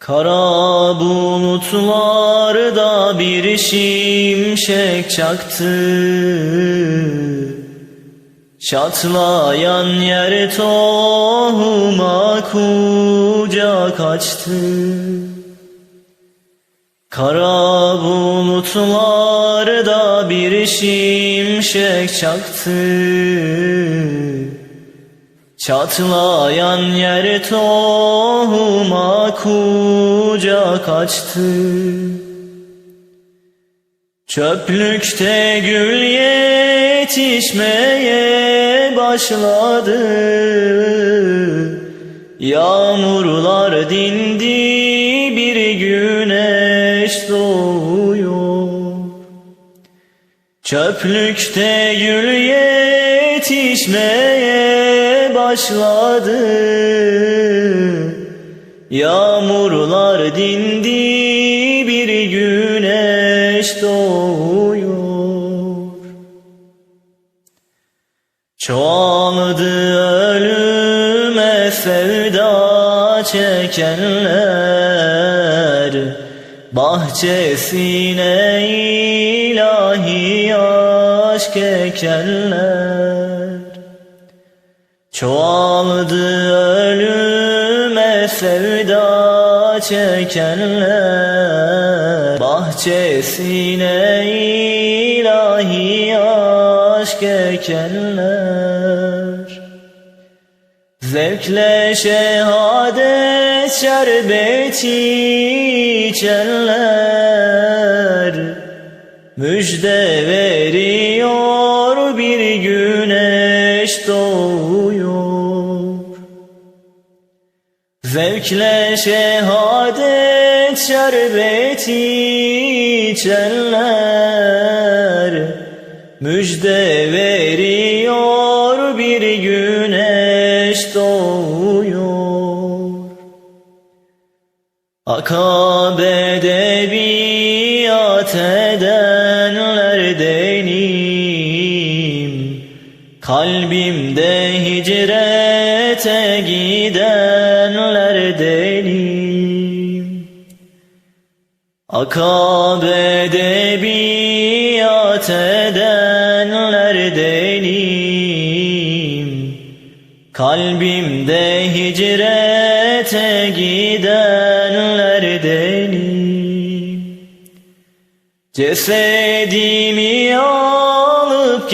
Kara bulutlarda bir şimşek çaktı. Çatlayan yer tohuma kucak açtı. Kara bulutlarda bir şimşek çaktı Çatlayan yer tohuma kucak açtı Çöplükte gül yetişmeye başladı. Yağmurlar dindi bir güneş doğuyor. Çöplükte gül yetişmeye başladı. Yağmurlar dindi bir güneş doğuyor. Çoğaldı ölüme sevda çekenler. Bahçesine ilahi aşk ekenler Çoğaldı ölüme sevda çekenler. Bahçesine ilahi aşk ekenler. Zevkle şehadet şerbeti içenler. Müjde veriyor güneş doğuyor. Zevkle şehadet şerbeti içenler Müjde veriyor bir güneş doğuyor. Akabe'de biat edenlerdenim Kalbimde hicrete gidenlerdenim Akabe'de biat edenlerdenim Kalbimde hicrete gidenlerdenim Cesedimi alıp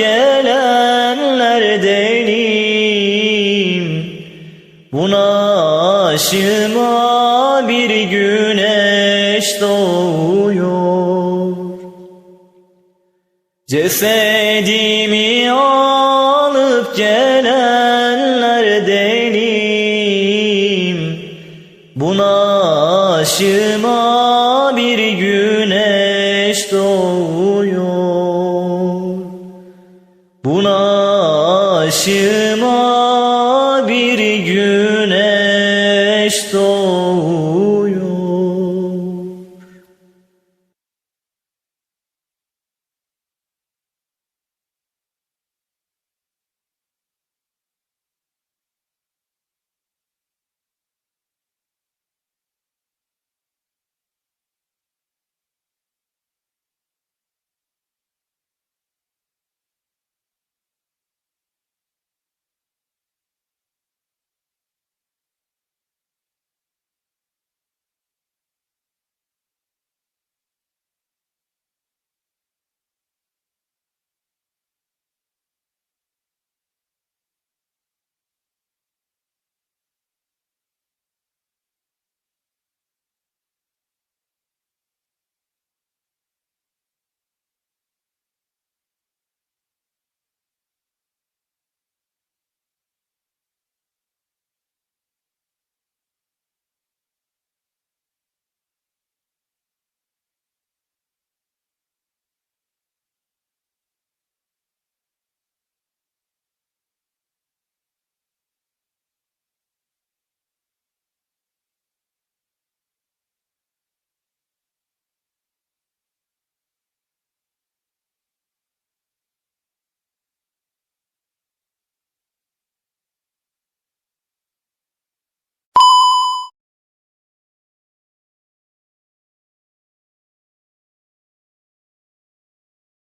gelenlerdenim Buna aşıma bir güneş doğuyor. Cesedimi alıp gelenlerdenim Buna aşıma aşıma